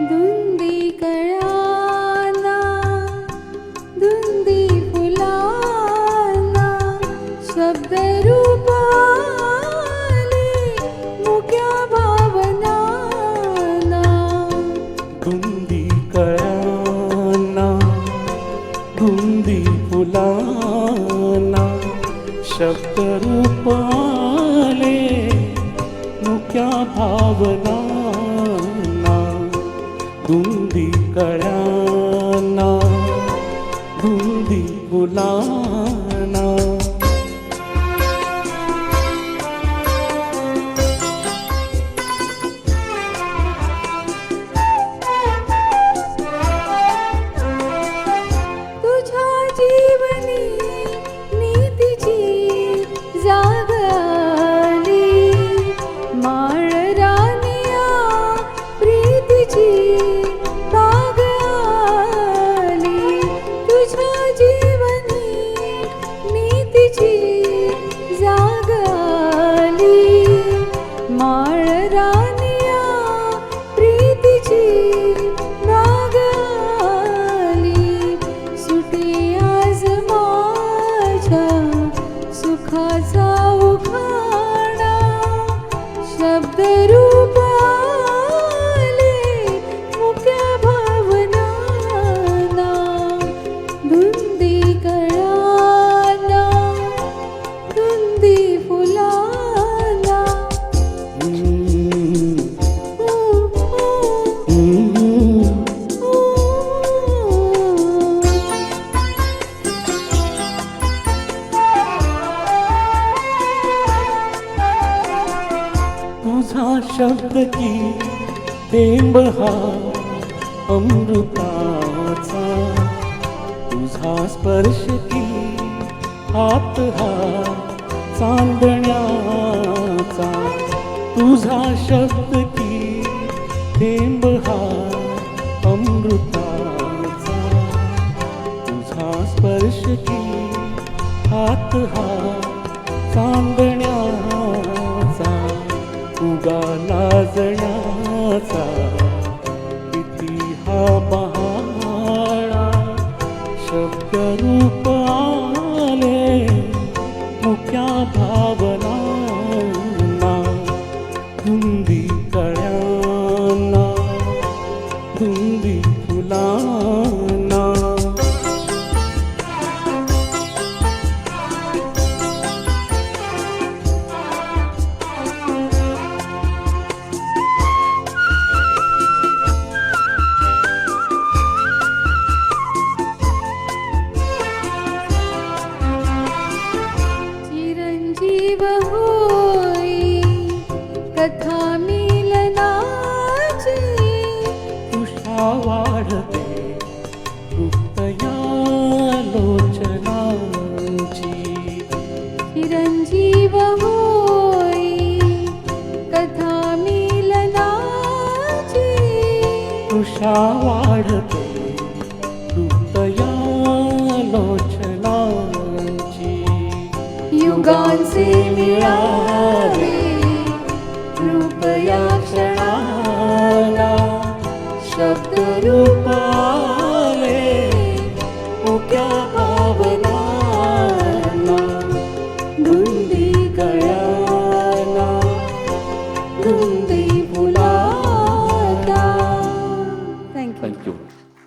धुंदी कळाना धुंदी फुलाना शब्द रूपाले भावना धुंदी कळाना धुंदी फुलाना रानी हा शब्द की थेंब हा अमृताचा. तुझा स्पर्श की हात हा चांदण्याचा. तुझा शब्द की थेंब हा अमृताचा. तुझा स्पर्श की हात हा चांदण्या धुंदी फुलांना चिरंजीव होई कथा वाढते तृप्तया लोचनाची युगांचे मिळावे कृपया क्षणाला शब्द रूपा